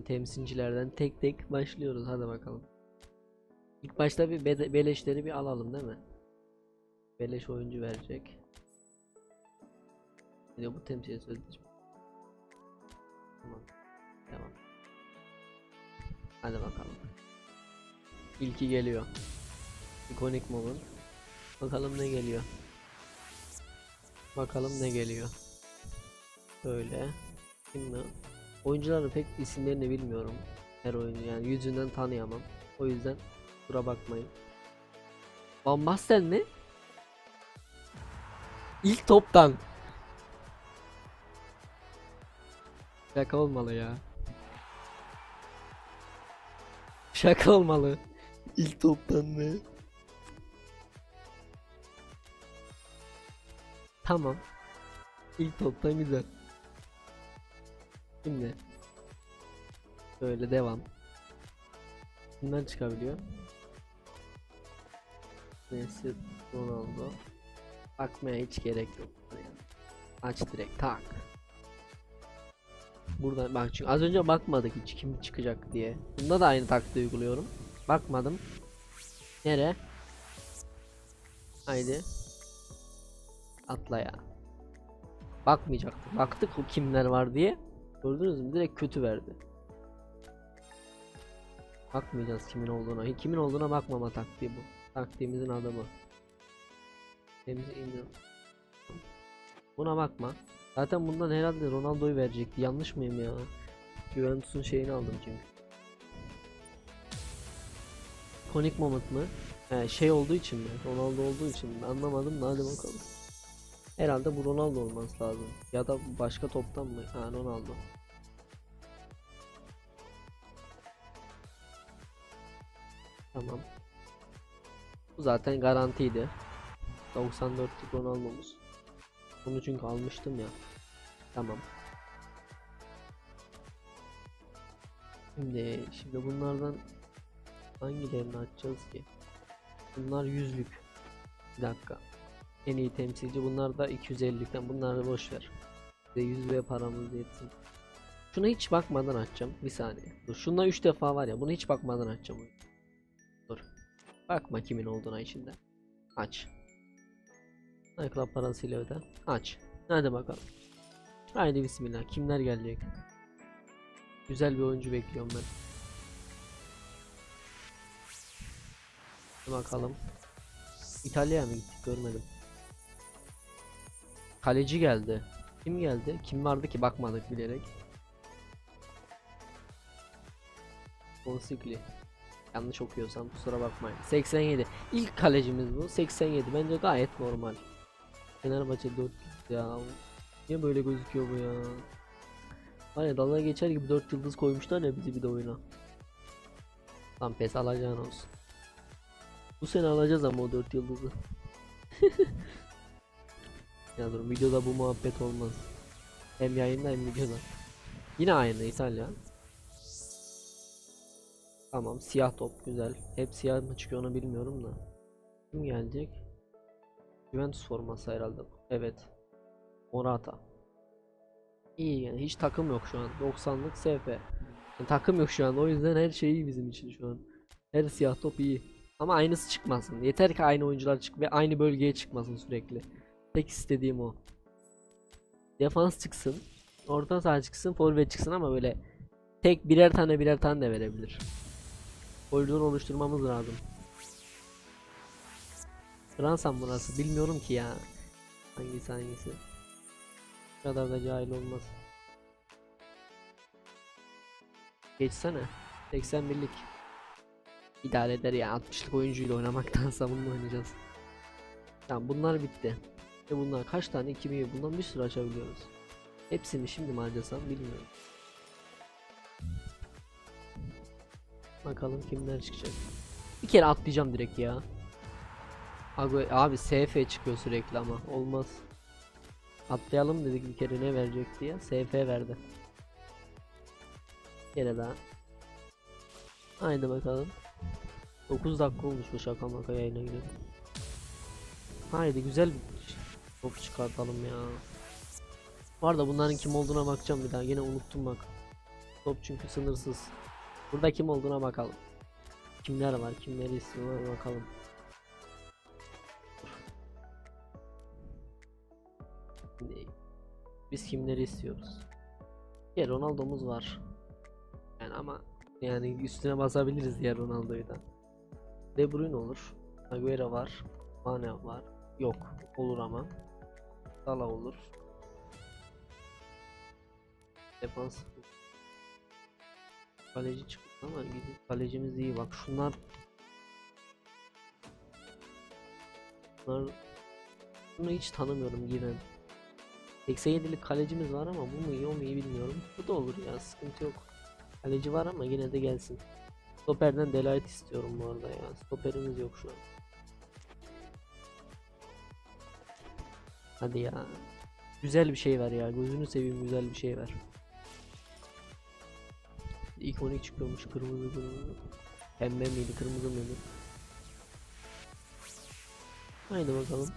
temsilcilerden tek tek başlıyoruz. Hadi bakalım. İlk başta bir bede- beleşleri bir alalım değil mi? Beleş oyuncu verecek. Bir bu temsil sözleşme. Tamam. Devam. Hadi bakalım. İlki geliyor. Ikonik moment. Bakalım ne geliyor. Bakalım ne geliyor. Böyle. Kim bu? Oyuncuların pek isimlerini bilmiyorum. Her oyuncu yani yüzünden tanıyamam. O yüzden kusura bakmayın. Van Basten mi? İlk toptan. Şaka olmalı ya. Şaka olmalı. İlk toptan mı? Tamam. İlk toptan güzel. Şimdi böyle devam. Kimler çıkabiliyor? Messi, Ronaldo. Bakmaya hiç gerek yok. Aç direkt tak. Buradan bak çünkü az önce bakmadık hiç kim çıkacak diye. Bunda da aynı taktiği uyguluyorum. Bakmadım. Nere? Haydi. Atla ya. Bakmayacaktık. Baktık o kimler var diye. Gördünüz mü? Direkt kötü verdi. Bakmayacağız kimin olduğuna. Kimin olduğuna bakmama taktiği bu. Taktiğimizin adı bu. Temiz indir. Buna bakma. Zaten bundan herhalde Ronaldo'yu verecekti. Yanlış mıyım ya? Juventus'un şeyini aldım çünkü. Konik moment mı? He, şey olduğu için mi? Ronaldo olduğu için mi? Anlamadım da hadi bakalım. Herhalde bu Ronaldo olması lazım. Ya da başka toptan mı? Ha Ronaldo. Tamam. Bu zaten garantiydi. 94'lük Ronaldo'muz. Bunu çünkü almıştım ya. Tamam. Şimdi şimdi bunlardan hangilerini açacağız ki? Bunlar yüzlük. Bir dakika. En iyi temsilci bunlar da 250'likten bunları boş ver. Bize 100 ve paramız yetsin. Şuna hiç bakmadan açacağım. Bir saniye. Dur şundan 3 defa var ya bunu hiç bakmadan açacağım. Dur. Bakma kimin olduğuna içinde. Aç. Ayakla parasıyla öde. Aç. Hadi bakalım. Haydi bismillah. Kimler gelecek? Güzel bir oyuncu bekliyorum ben. Bakalım. İtalya'ya mı gittik görmedim. Kaleci geldi. Kim geldi? Kim vardı ki bakmadık bilerek. Konsikli. Yanlış okuyorsam kusura bakmayın. 87. İlk kalecimiz bu. 87. Bence gayet normal. Fenerbahçe 4 ya. Niye böyle gözüküyor bu ya? Hani dalga geçer gibi 4 yıldız koymuşlar ya bizi bir de oyuna. Tam pes alacağın olsun. Bu sene alacağız ama o 4 yıldızı. ya dur videoda bu muhabbet olmaz. Hem yayında hem videoda. Yine aynı İtalya. Tamam siyah top güzel. Hep siyah mı çıkıyor onu bilmiyorum da. Kim gelecek? Juventus forması herhalde. Evet. Morata. İyi yani hiç takım yok şu an. 90'lık SF. Yani takım yok şu an o yüzden her şey iyi bizim için şu an. Her siyah top iyi. Ama aynısı çıkmasın. Yeter ki aynı oyuncular çık ve aynı bölgeye çıkmasın sürekli. Tek istediğim o. Defans çıksın. Orta saha çıksın, forvet çıksın ama böyle tek birer tane birer tane de verebilir. Koridor oluşturmamız lazım. Fransa mı burası? Bilmiyorum ki ya. Hangisi hangisi? Bu kadar da cahil olmaz. Geçsene. 81'lik. İdare eder ya 60'lık oyuncuyla oynamaktansa bununla oynayacağız. Tamam bunlar bitti. Ve bunlar kaç tane 2000 bundan bir sürü açabiliyoruz. Hepsini şimdi mi bilmiyorum. Bakalım kimler çıkacak. Bir kere atlayacağım direkt ya. Abi, SF çıkıyor sürekli ama olmaz. Atlayalım dedik bir kere ne verecek diye. SF verdi. Bir kere daha. Haydi bakalım. 9 dakika olmuş bu şaka maka yayına gidiyor. Haydi güzel top çıkartalım ya. Bu arada bunların kim olduğuna bakacağım bir daha. Yine unuttum bak. Top çünkü sınırsız. Burada kim olduğuna bakalım. Kimler var, kimleri istiyorlar bakalım. Biz kimleri istiyoruz? Ya Ronaldo'muz var. Yani ama yani üstüne basabiliriz diğer Ronaldo'yu da. De Bruyne olur. Agüero var. Mane var. Yok. Olur ama. Salah olur. Defans. Kaleci çıktı ama gidip kalecimiz iyi. Bak şunlar Bunlar Bunu hiç tanımıyorum giren. 87'lik kalecimiz var ama bu mu iyi o mu iyi bilmiyorum. Bu da olur ya sıkıntı yok. Kaleci var ama yine de gelsin. Stoperden Delight istiyorum bu arada ya. Stoperimiz yok şu an Hadi ya Güzel bir şey ver ya gözünü seveyim güzel bir şey ver İkonik çıkıyormuş kırmızı kırmızı. Pembe miydi kırmızı mıydı? Haydi bakalım.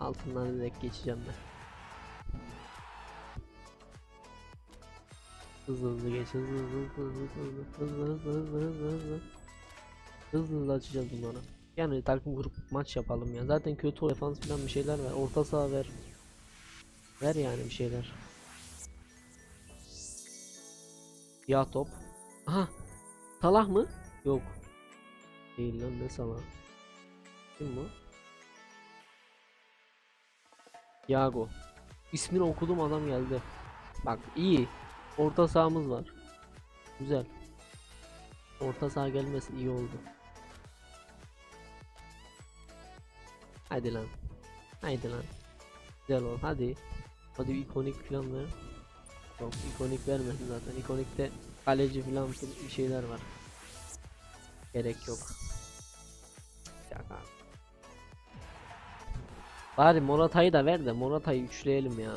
Altından direkt geçeceğim ben. Hızlı hızlı geç hızlı hızlı hızlı hızlı hızlı hızlı hızlı hızlı hızlı hızlı hızlı açacağız bunları. Yani takım grup maç yapalım ya. Zaten kötü defans falan bir şeyler ver. Orta saha ver. Ver yani bir şeyler. Ya top. Aha. Salah mı? Yok. Değil lan ne Salah? Kim bu? Yago. İsmini okudum adam geldi. Bak iyi. Orta sahamız var. Güzel. Orta saha gelmesi iyi oldu. Hadi lan. Haydi lan. Güzel ol. Hadi. Hadi ikonik falan ver. Yok ikonik vermedi zaten. İkonikte kaleci falan bir şeyler var. Gerek yok. Şaka. Bari Morata'yı da ver de Morata'yı üçleyelim ya.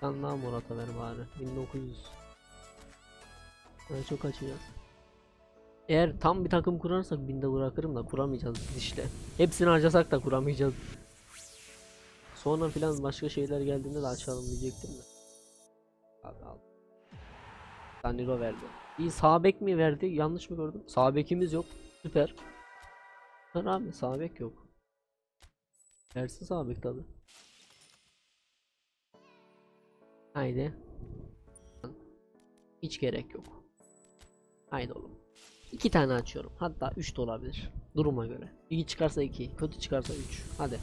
Tane daha Morata ver bari. 1900. Ben çok açacağız. Eğer tam bir takım kurarsak binde bırakırım da kuramayacağız biz işte. Hepsini harcasak da kuramayacağız. Sonra filan başka şeyler geldiğinde de açalım diyecektim de. Abi al. Danilo verdi. İyi sağ bek mi verdi? Yanlış mı gördüm? Sağ bekimiz yok. Süper. Süper abi sağ bek yok. Versin sağ bek tabi. Haydi. Hiç gerek yok. Haydi oğlum. İki tane açıyorum. Hatta üç de olabilir. Duruma göre. İyi çıkarsa iki, kötü çıkarsa üç. Hadi.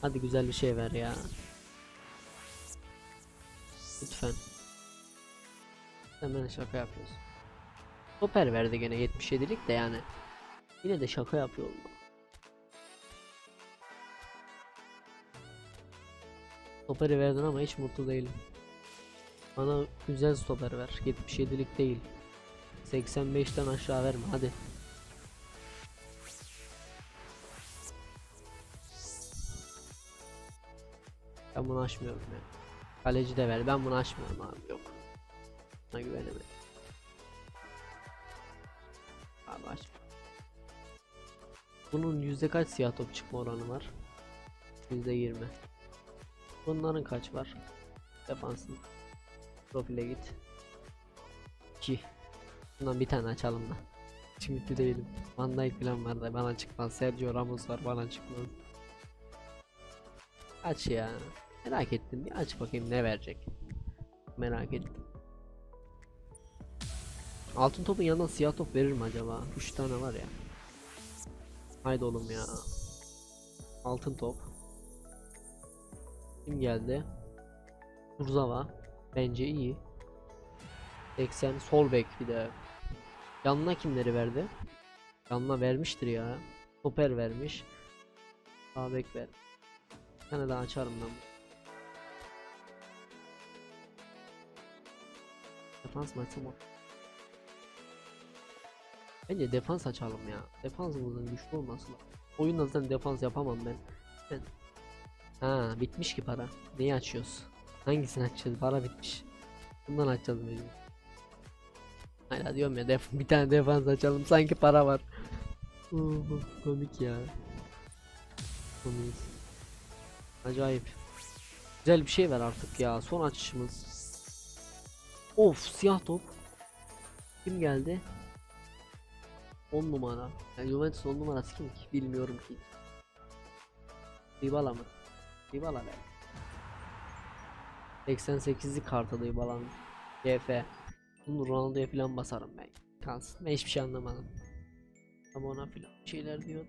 Hadi güzel bir şey ver ya. Lütfen. Hemen şaka yapıyoruz. Stoper verdi gene 77'lik de yani. Yine de şaka yapıyor oldu. Stoperi verdin ama hiç mutlu değilim. Bana güzel stoper ver. 77'lik değil. 85'ten aşağı verme hadi. Ben bunu açmıyorum ya. Kaleci de ver. Ben bunu açmıyorum abi yok. Buna güvenemedim. Abi aç. Bunun yüzde kaç siyah top çıkma oranı var? Yüzde yirmi. Bunların kaç var? Defansın. Profile git. 2. Bundan bir tane açalım da. Şimdi değilim. Van Dijk falan var da bana çıkmaz. Sergio Ramos var bana çıkmaz. Aç ya. Merak ettim. Bir aç bakayım ne verecek. Merak ettim. Altın topun yanına siyah top verir mi acaba? 3 tane var ya. Haydi oğlum ya. Altın top. Kim geldi? Kurzawa. Bence iyi. 80 sol bek bir de. Yanına kimleri verdi? Yanına vermiştir ya. Stoper vermiş. Sağ bek ver. Bir tane daha açarım ben. Defans mı açsam? Bence defans açalım ya. Defansımızın güçlü olması lazım. Oyunda zaten defans yapamam ben. ben. Ha bitmiş ki para. Neyi açıyoruz? Hangisini açacağız? Para bitmiş. Bundan açacağız mecbur. Hala diyorum ya def bir tane defans açalım sanki para var. Komik ya. Komik. Acayip. Güzel bir şey ver artık ya. Son açışımız. Of siyah top. Kim geldi? 10 numara. Yani Juventus 10 numarası kim ki? Bilmiyorum ki. Dybala mı? Dybala be. 88'lik kartı Dybala'nın. GF. Bunu Ronaldo'ya falan basarım ben. Kalsın. Ben hiçbir şey anlamadım. Ama ona filan bir şeyler diyor.